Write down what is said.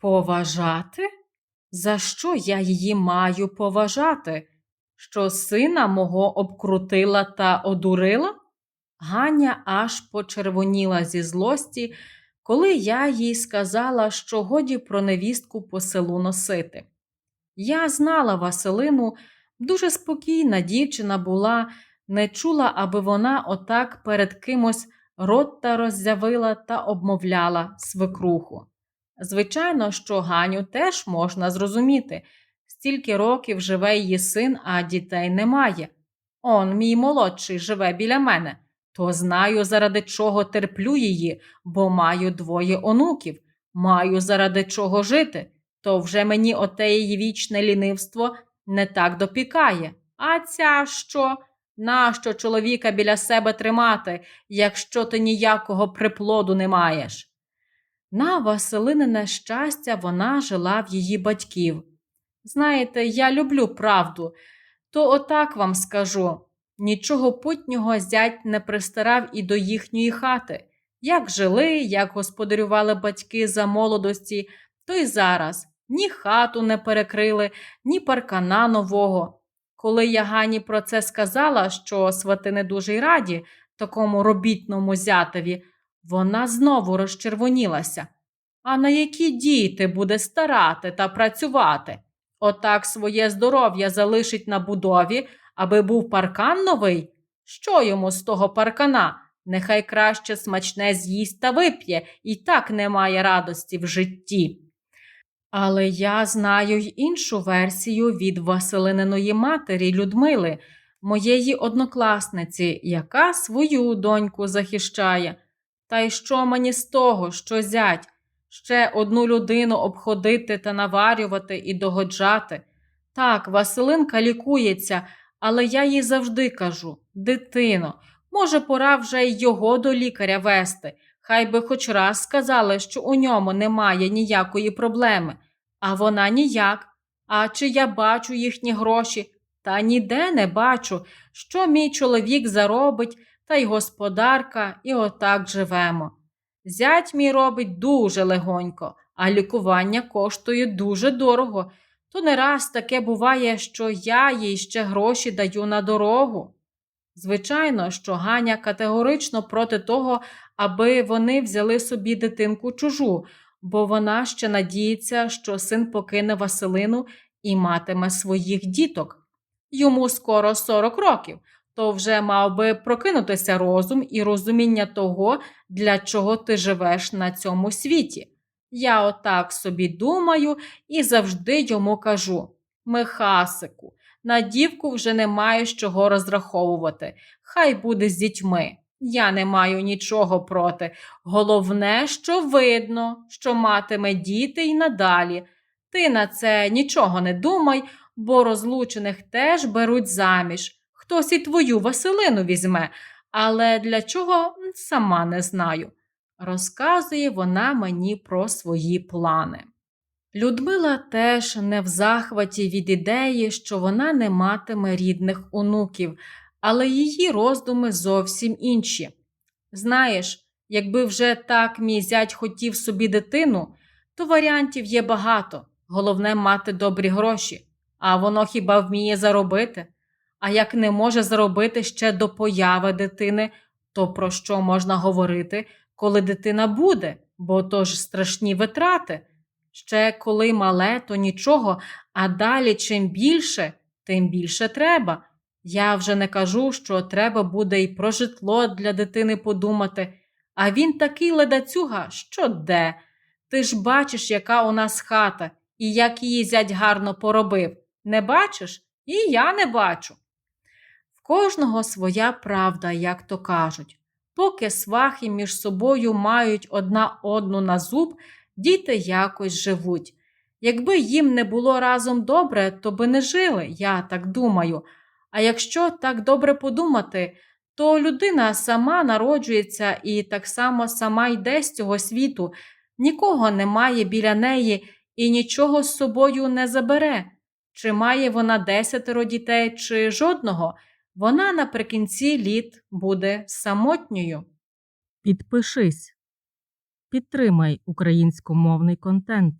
Поважати? За що я її маю поважати? Що сина мого обкрутила та одурила? Ганя аж почервоніла зі злості, коли я їй сказала, що годі про невістку по селу носити. Я знала Василину, дуже спокійна дівчина була, не чула, аби вона отак перед кимось рота роззявила та обмовляла свекруху. Звичайно, що Ганю теж можна зрозуміти. Стільки років живе її син, а дітей немає. Он, мій молодший, живе біля мене, то знаю, заради чого терплю її, бо маю двоє онуків, маю заради чого жити, то вже мені оте її вічне лінивство не так допікає. А ця що? Нащо чоловіка біля себе тримати, якщо ти ніякого приплоду не маєш? На Василинине щастя, вона жила в її батьків. Знаєте, я люблю правду, то отак вам скажу. Нічого путнього зять не пристарав і до їхньої хати. Як жили, як господарювали батьки за молодості, то й зараз ні хату не перекрили, ні паркана нового. Коли я Гані про це сказала, що свати не дуже й раді такому робітному зятеві, вона знову розчервонілася. А на які діти буде старати та працювати? Отак своє здоров'я залишить на будові, аби був паркан новий? Що йому з того паркана? Нехай краще смачне з'їсть та вип'є, і так немає радості в житті. Але я знаю й іншу версію від Василининої матері Людмили, моєї однокласниці, яка свою доньку захищає. Та й що мені з того, що зять? Ще одну людину обходити та наварювати і догоджати. Так, Василинка лікується, але я їй завжди кажу: дитино, може, пора вже й його до лікаря вести. Хай би хоч раз сказали, що у ньому немає ніякої проблеми. А вона ніяк. А чи я бачу їхні гроші? Та ніде не бачу, що мій чоловік заробить, та й господарка, і отак живемо. Зять мій робить дуже легонько, а лікування коштує дуже дорого. То не раз таке буває, що я їй ще гроші даю на дорогу. Звичайно, що Ганя категорично проти того, аби вони взяли собі дитинку чужу, бо вона ще надіється, що син покине Василину і матиме своїх діток. Йому скоро 40 років, то вже мав би прокинутися розум і розуміння того, для чого ти живеш на цьому світі. Я отак собі думаю і завжди йому кажу: Михасику, на дівку вже немає з чого розраховувати. Хай буде з дітьми. Я не маю нічого проти. Головне, що видно, що матиме діти й надалі. Ти на це нічого не думай, бо розлучених теж беруть заміж. Хтось і твою Василину візьме, але для чого сама не знаю. Розказує вона мені про свої плани. Людмила теж не в захваті від ідеї, що вона не матиме рідних онуків, але її роздуми зовсім інші. Знаєш, якби вже так мій зять хотів собі дитину, то варіантів є багато. Головне мати добрі гроші, а воно хіба вміє заробити? А як не може заробити ще до появи дитини, то про що можна говорити, коли дитина буде, бо то ж страшні витрати. Ще коли мале, то нічого, а далі чим більше, тим більше треба. Я вже не кажу, що треба буде і про житло для дитини подумати. А він такий ледацюга, що де. Ти ж бачиш, яка у нас хата, і як її зять гарно поробив. Не бачиш? І я не бачу. Кожного своя правда, як то кажуть. Поки свахи між собою мають одна одну на зуб, діти якось живуть. Якби їм не було разом добре, то би не жили, я так думаю. А якщо так добре подумати, то людина сама народжується і так само сама йде з цього світу, нікого немає біля неї і нічого з собою не забере. Чи має вона десятеро дітей, чи жодного, вона наприкінці літ буде самотньою. Підпишись. Підтримай українськомовний контент.